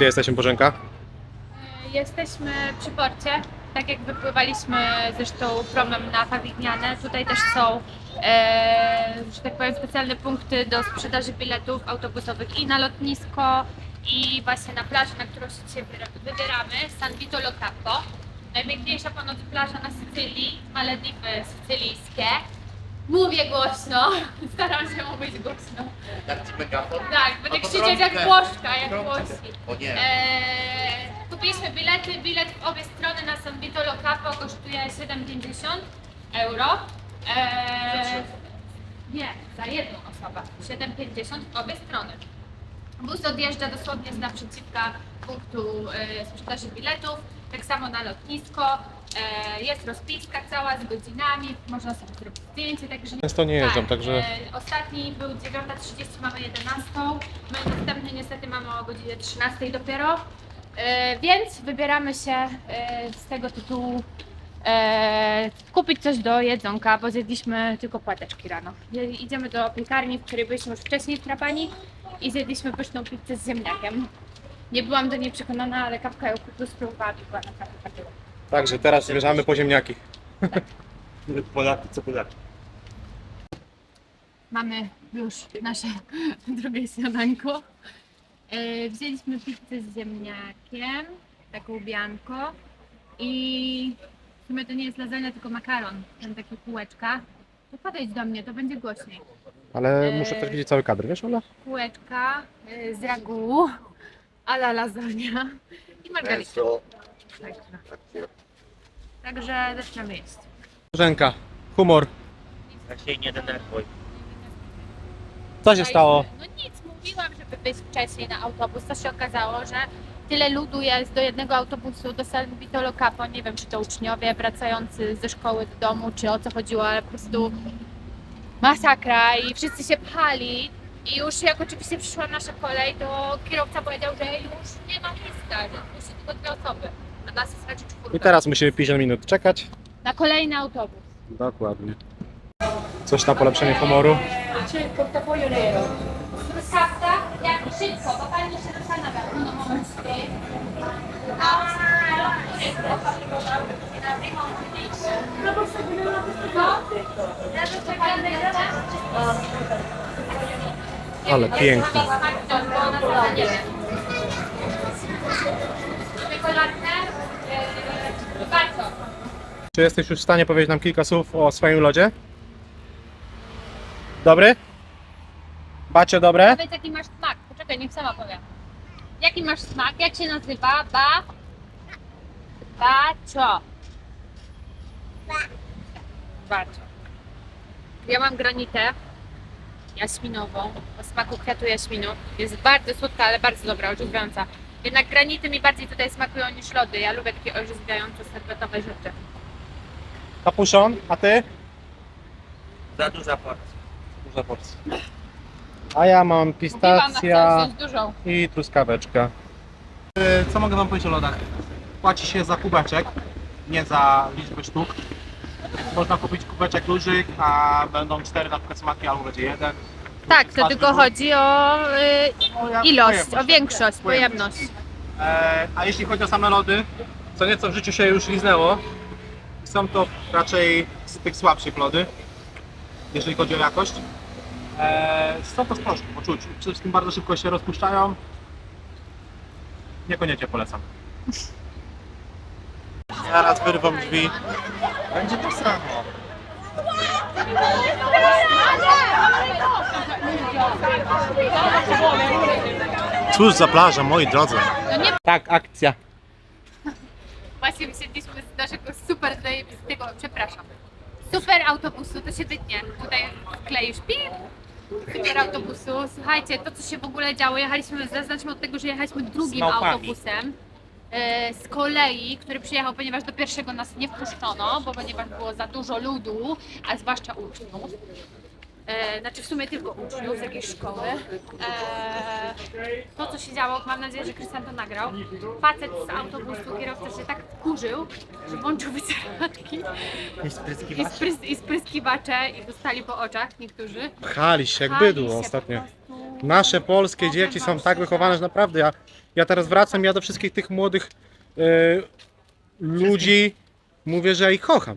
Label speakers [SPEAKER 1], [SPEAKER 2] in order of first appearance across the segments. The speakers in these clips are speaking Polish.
[SPEAKER 1] Gdzie jesteśmy, Bożenka?
[SPEAKER 2] Jesteśmy przy porcie, tak jak wypływaliśmy zresztą promem na Pawigniane. Tutaj też są, e, że tak powiem, specjalne punkty do sprzedaży biletów autobusowych i na lotnisko, i właśnie na plażę, na którą się dzisiaj wybieramy, San Vito Lo Capo. Najpiękniejsza ponoć plaża na Sycylii, Malediwy sycylijskie. Mówię głośno, staram się mówić głośno.
[SPEAKER 3] Jak ci megafon?
[SPEAKER 2] Tak, będę
[SPEAKER 3] to
[SPEAKER 2] krzyczeć jak. Błoszka, jak. Włosi.
[SPEAKER 3] O nie.
[SPEAKER 2] Eee, kupiliśmy bilety, bilet w obie strony na San Vito Lo Capo kosztuje 7,50 euro. Eee, nie, za jedną osobę. 7,50 w obie strony. Bus odjeżdża dosłownie z naprzeciwka punktu e, sprzedaży biletów, tak samo na lotnisko. E, jest rozpiska cała z godzinami, można sobie zrobić zdjęcie, także
[SPEAKER 1] Często nie jeżdżą,
[SPEAKER 2] tak,
[SPEAKER 1] także
[SPEAKER 2] e, ostatni był 9.30, mamy 11. My następny niestety mamy o godzinie 13 dopiero. E, więc wybieramy się e, z tego tytułu e, kupić coś do jedzonka, bo zjedliśmy tylko płateczki rano. Idziemy do piekarni, w której byliśmy już wcześniej w Trapani i zjedliśmy pyszną pizzę z ziemniakiem. Nie byłam do niej przekonana, ale kapka ją kupił, spróbowałam i była naprawdę bardzo dobra.
[SPEAKER 1] Także teraz zmierzamy po ziemniaki.
[SPEAKER 3] Polaki, co Polaki?
[SPEAKER 2] Mamy już nasze drugie śniadanko. E, Wzięliśmy pizzę z ziemniakiem, taką bianko i w sumie to nie jest lasagna, tylko makaron, ten takie kółeczka. To podejdź do mnie, to będzie głośniej.
[SPEAKER 1] Ale
[SPEAKER 2] Eee.
[SPEAKER 1] muszę też widzieć cały kadr, wiesz, Ola?
[SPEAKER 2] Kółeczka e, z ragu, a la lasagna i margarita. Także, także zaczynamy jeść.
[SPEAKER 1] Bożenka, humor.
[SPEAKER 3] Jak się nie denerwuj.
[SPEAKER 1] Co się stało?
[SPEAKER 2] No nic, mówiłam, żeby być wcześniej na autobus. To się okazało, że tyle ludu jest do jednego autobusu do San Vito Lo Capo. Nie wiem, czy to uczniowie wracający ze szkoły do domu, czy o co chodziło, ale po prostu masakra i wszyscy się pchali. I już jak oczywiście przyszła nasza kolej, to kierowca powiedział, że już nie ma miejsca, że musi tylko dwie osoby. A nas jest raczej czwórka.
[SPEAKER 1] I teraz musimy 50 minut czekać.
[SPEAKER 2] Na kolejny autobus.
[SPEAKER 1] Dokładnie. Coś na polepszenie humoru.
[SPEAKER 2] Truskawka, jak szybko, bo pani się zastanawia. No moment.
[SPEAKER 1] Ale pięknie. Czy jesteś już w stanie powiedzieć nam kilka słów o swoim lodzie? Dobry? Bacie dobre?
[SPEAKER 2] Powiedz jaki masz smak. Poczekaj, niech sama powiem. Jaki masz smak? Jak się nazywa? Ba? Bacio. Bacio. Ja mam granitę jaśminową o smaku kwiatu jaśminu. Jest bardzo słodka, ale bardzo dobra, orzeźwiająca. Jednak granity mi bardziej tutaj smakują niż lody. Ja lubię takie orzeźwiające, serwetowe rzeczy.
[SPEAKER 1] Kapuszon, a ty?
[SPEAKER 3] Za duża porcja.
[SPEAKER 1] Duża porcja. A ja mam pistacja
[SPEAKER 2] dużą.
[SPEAKER 1] i truskaweczka. Co mogę wam powiedzieć o lodach? Płaci się za kubeczek, nie za liczbę sztuk. Można kupić kubeczek duży, a będą cztery na przykład smaki, albo będzie jeden.
[SPEAKER 2] Tak, to tylko chodzi o y,
[SPEAKER 1] O, ja-
[SPEAKER 2] ilość,
[SPEAKER 1] pojemność.
[SPEAKER 2] o większość, pojemność.
[SPEAKER 1] E, a jeśli chodzi o same lody, co nieco w życiu się już liznęło, są to raczej z tych słabszych lody, jeżeli chodzi o jakość. E, są to z proszku, poczuć. Przede wszystkim bardzo szybko się rozpuszczają. Niekoniecznie polecam. Zaraz wyrwą drzwi.
[SPEAKER 3] Będzie to samo.
[SPEAKER 1] Cóż za plaża, moi drodzy. Tak, akcja.
[SPEAKER 2] właśnie wysiedliśmy z naszego super zajebistego, przepraszam, super autobusu, to się wytnie. Tutaj kleisz pip, super autobusu. Słuchajcie, to co się w ogóle działo, jechaliśmy, zaznaczmy od tego, że jechaliśmy drugim
[SPEAKER 1] małpami.
[SPEAKER 2] autobusem. e, Z kolei, który przyjechał, ponieważ do pierwszego nas nie wpuszczono, bo ponieważ było za dużo ludu, a zwłaszcza uczniów. E, znaczy w sumie tylko uczniów z jakiejś szkoły. E, to co się działo, mam nadzieję, że Krystian to nagrał. Facet z autobusu, kierowca się tak wkurzył, że włączył wycieraczki
[SPEAKER 3] I
[SPEAKER 2] i, sprys- i spryskiwacze i dostali po oczach niektórzy.
[SPEAKER 1] Pchali się jak
[SPEAKER 2] Pchali
[SPEAKER 1] bydło ostatnio.
[SPEAKER 2] prostu.
[SPEAKER 1] Nasze polskie dzieci są tak wychowane, że naprawdę ja Ja teraz wracam, ja do wszystkich tych młodych e, ludzi mówię, że ja ich kocham.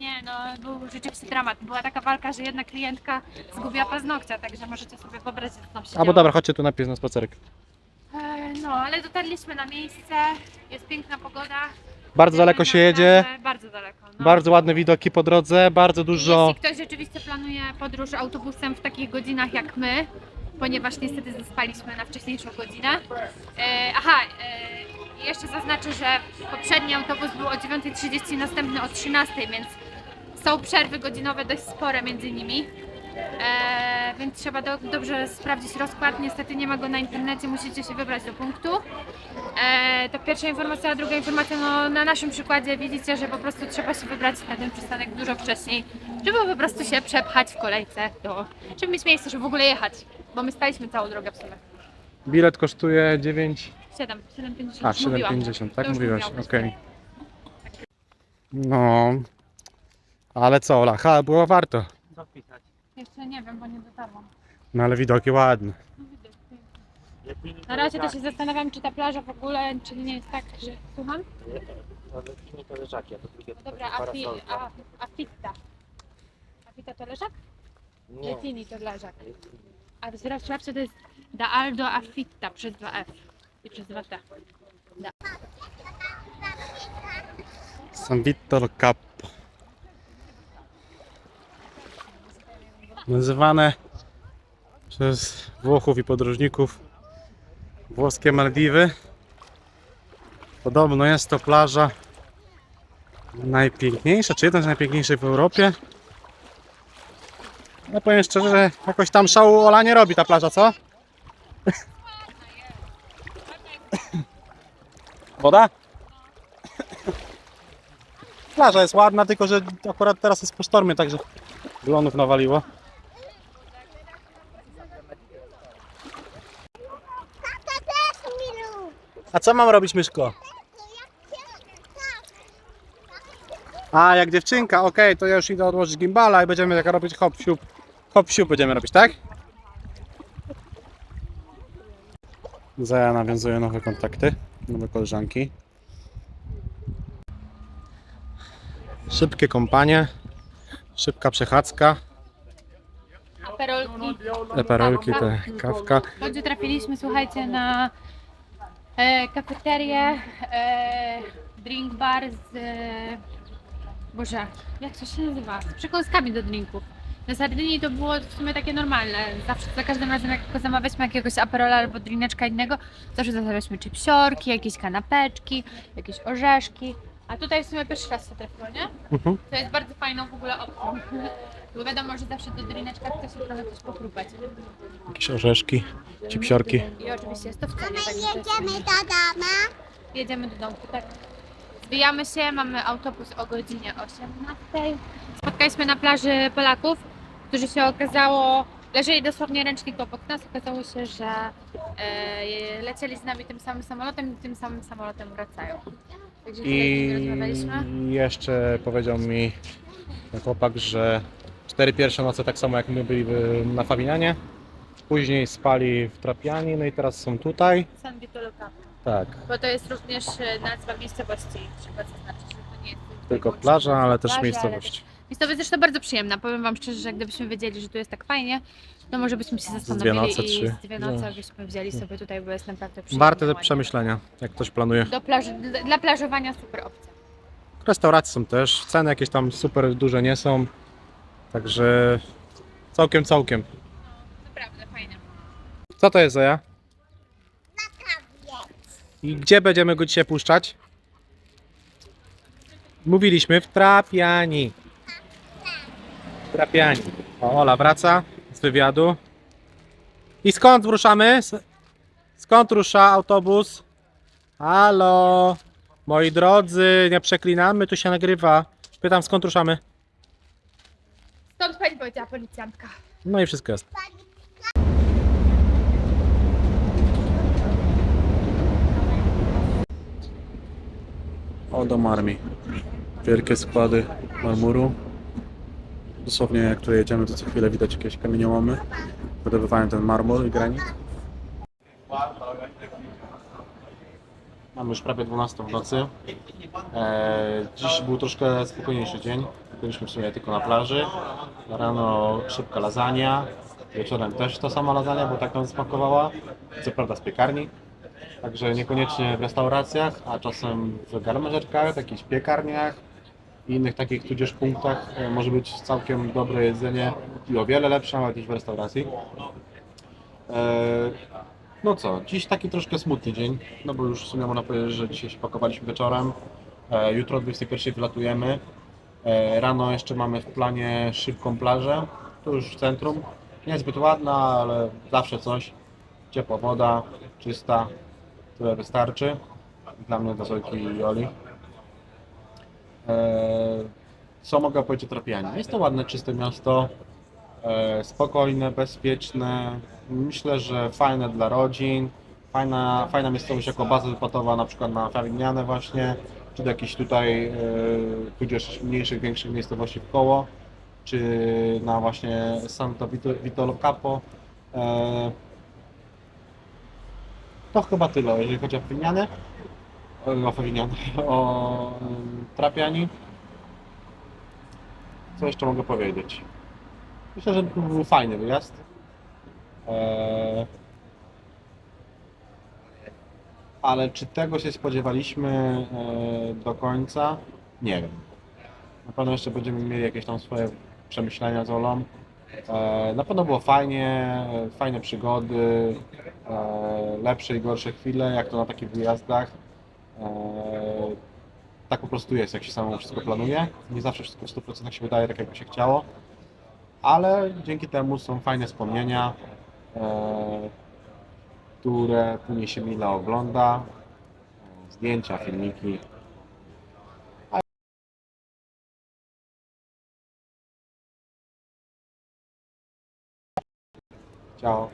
[SPEAKER 2] Nie, no był rzeczywisty dramat. Była taka walka, że jedna klientka zgubiła paznokcia, także możecie sobie wyobrazić, co tam się
[SPEAKER 1] Albo
[SPEAKER 2] działo.
[SPEAKER 1] dobra, chodźcie tu najpierw na spacerek.
[SPEAKER 2] E, No, ale dotarliśmy na miejsce, jest piękna pogoda.
[SPEAKER 1] Bardzo daleko
[SPEAKER 2] na
[SPEAKER 1] się jedzie,
[SPEAKER 2] Bardzo daleko. No.
[SPEAKER 1] bardzo ładne widoki po drodze, bardzo dużo...
[SPEAKER 2] Jeśli ktoś rzeczywiście planuje podróż autobusem w takich godzinach jak my, ponieważ niestety zaspaliśmy na wcześniejszą godzinę. E, aha, e, jeszcze zaznaczę, że poprzedni autobus był o 9.30, następny o 13.00, więc są przerwy godzinowe dość spore między nimi. E, więc trzeba do, dobrze sprawdzić rozkład. Niestety nie ma go na internecie, musicie się wybrać do punktu. E, to pierwsza informacja, a druga informacja, no na naszym przykładzie widzicie, że po prostu trzeba się wybrać na ten przystanek dużo wcześniej, żeby po prostu się przepchać w kolejce, do, żeby mieć miejsce, żeby w ogóle jechać, bo my staliśmy całą drogę w sumie.
[SPEAKER 1] Bilet kosztuje 9...
[SPEAKER 2] 7, 7,50.
[SPEAKER 1] A,
[SPEAKER 2] mówiłam.
[SPEAKER 1] 7,50, tak
[SPEAKER 2] już
[SPEAKER 1] mówiłaś,
[SPEAKER 2] mówiłam.
[SPEAKER 1] okej. No... Ale co, Ola, ha, było warto.
[SPEAKER 3] Co wpisać?
[SPEAKER 2] Jeszcze nie wiem, bo nie dotarłam.
[SPEAKER 1] No ale widoki ładne.
[SPEAKER 2] No, Na razie to się zastanawiam, czy ta plaża w ogóle, czy nie jest tak, że... Słucham?
[SPEAKER 3] To lepiej to leżaki, a to drugie
[SPEAKER 2] No
[SPEAKER 3] to
[SPEAKER 2] dobra,
[SPEAKER 3] takie
[SPEAKER 2] a, fi,
[SPEAKER 3] parasolka.
[SPEAKER 2] a, a fitta. A fitta to leżak?
[SPEAKER 3] Nie.
[SPEAKER 2] Letini to leżak. A w Wrocławcu to jest Da Aldo Affitta przez 2F i przez 2T.
[SPEAKER 1] San Vittor Capo. Nazywane przez Włochów i podróżników włoskie Maldiwy. Podobno jest to plaża najpiękniejsza, czy jedna z najpiękniejszych w Europie. No powiem szczerze, że jakoś tam szału Ola nie robi ta plaża, co? Woda? Plaża jest ładna, tylko że akurat teraz jest po sztormie, także glonów nawaliło. A co mam robić, Myszko? A, jak dziewczynka, okej, to ja już idę odłożyć gimbala i będziemy tak robić hop siup. Hop siup będziemy robić, tak? Zaja nawiązuje nowe kontakty, nowe koleżanki. Szybkie kąpanie, szybka przechadzka,
[SPEAKER 2] Aperolki.
[SPEAKER 1] eperolki, te kawka.
[SPEAKER 2] Końcu trafiliśmy, słuchajcie, na e, kafeterię, e, drink bar z... E, Boże, jak to się nazywa? Z przekąskami do drinków. Na Sardynii to było w sumie takie normalne. Zawsze, za każdym razem, jak tylko zamawialiśmy jakiegoś aperola albo drineczka innego, zawsze zamawialiśmy chipsiorki, jakieś kanapeczki, jakieś orzeszki. A tutaj w sumie pierwszy raz się trafiło, nie?
[SPEAKER 1] Mhm.
[SPEAKER 2] To jest bardzo fajną w ogóle opcją. Bo wiadomo, że zawsze do drineczka chce się trochę coś pochrupać.
[SPEAKER 1] Jakieś orzeszki, cipsiorki.
[SPEAKER 2] I oczywiście jest to w cenie, także to jest
[SPEAKER 4] Jedziemy do domu.
[SPEAKER 2] Jedziemy do domku, tak. Zbijamy się, mamy autobus o godzinie 18. Spotkaliśmy na plaży Polaków, którzy się okazało, leżeli dosłownie ręcznik obok nas. Okazało się, że e, lecieli z nami tym samym samolotem i tym samym samolotem wracają. Także tutaj z nimi rozmawialiśmy.
[SPEAKER 1] I jeszcze powiedział mi chłopak, że cztery pierwsze noce tak samo jak my byli na Fawinianie. Później spali w Trapiani, no i teraz są tutaj.
[SPEAKER 2] San Vito.
[SPEAKER 1] Tak,
[SPEAKER 2] Bo to jest również e, nazwa miejscowości. Trzeba zaznaczyć, że to nie jest
[SPEAKER 1] tylko plaża, ale też
[SPEAKER 2] plaża,
[SPEAKER 1] miejscowość.
[SPEAKER 2] Miejscowość zresztą bardzo przyjemna. Powiem Wam szczerze, że gdybyśmy wiedzieli, że tu jest tak fajnie, to może byśmy się zastanowili
[SPEAKER 1] noce,
[SPEAKER 2] i
[SPEAKER 1] trzy.
[SPEAKER 2] z dwie noce
[SPEAKER 1] No.
[SPEAKER 2] byśmy wzięli sobie tutaj, bo jest naprawdę przyjemnie.
[SPEAKER 1] Warte przemyślenia, jak ktoś planuje.
[SPEAKER 2] Do plaży, dla- dla plażowania super opcja.
[SPEAKER 1] Restauracje są też, ceny jakieś tam super duże nie są. Także całkiem, całkiem.
[SPEAKER 2] Naprawdę fajnie.
[SPEAKER 1] Co to jest Zoja? I gdzie będziemy go dzisiaj puszczać? Mówiliśmy w Trapiani. W Trapiani. O, Ola wraca z wywiadu. I skąd ruszamy? Skąd rusza autobus? Halo? Moi drodzy, nie przeklinamy, tu się nagrywa. Pytam skąd ruszamy?
[SPEAKER 2] Powiedziała policjantka.
[SPEAKER 1] No i wszystko jest. O, dom armii. Wielkie składy marmuru. Dosłownie jak tu jedziemy, to co chwilę widać jakieś kamieniołomy. Wydobywają ten marmur i granit. Mamy już prawie 12 w nocy. E, dziś był troszkę spokojniejszy dzień. Byliśmy w sumie tylko na plaży. Rano szybka lasagna. Wieczorem też ta sama lasagna, bo tak nam smakowała. Co prawda z piekarni. Także niekoniecznie w restauracjach, a czasem w garmażerkach, jakichś piekarniach i innych takich tudzież punktach e, może być całkiem dobre jedzenie i o wiele lepsze nawet niż w restauracji. E, No co, dziś taki troszkę smutny dzień, no bo już w sumie można powiedzieć, że dzisiaj się pakowaliśmy wieczorem. E, Jutro o 21 wylatujemy. E, Rano jeszcze mamy w planie szybką plażę, tu już w centrum. Niezbyt ładna, ale zawsze coś. Ciepła woda, czysta, tyle wystarczy. Dla mnie, dla Zojki i Oli. E, Co mogę powiedzieć o Trapianie? Jest to ładne, czyste miasto, e, spokojne, bezpieczne. Myślę, że fajne dla rodzin. Fajna, fajna miejscowość jako baza wypładowa na przykład na Favignane właśnie, czy do jakichś tutaj, e, tudzież mniejszych, większych miejscowości w koło, czy na właśnie Santo Vito, Vitolo Capo. E, To chyba tyle, jeżeli chodzi o Favignane. O Favignane, o em, Trapiani. Co jeszcze mogę powiedzieć? Myślę, że to był fajny wyjazd. Ale czy tego się spodziewaliśmy e, do końca? Nie wiem. Na pewno jeszcze będziemy mieli jakieś tam swoje przemyślenia z Olą. E, na pewno było fajnie, fajne przygody, e, lepsze i gorsze chwile, jak to na takich wyjazdach. Tak po prostu jest, jak się samemu wszystko planuje. Nie zawsze wszystko w 100% się wydaje tak, jakby się chciało, ale dzięki temu są fajne wspomnienia, które później się mile ogląda. Zdjęcia, filmiki. Ciao.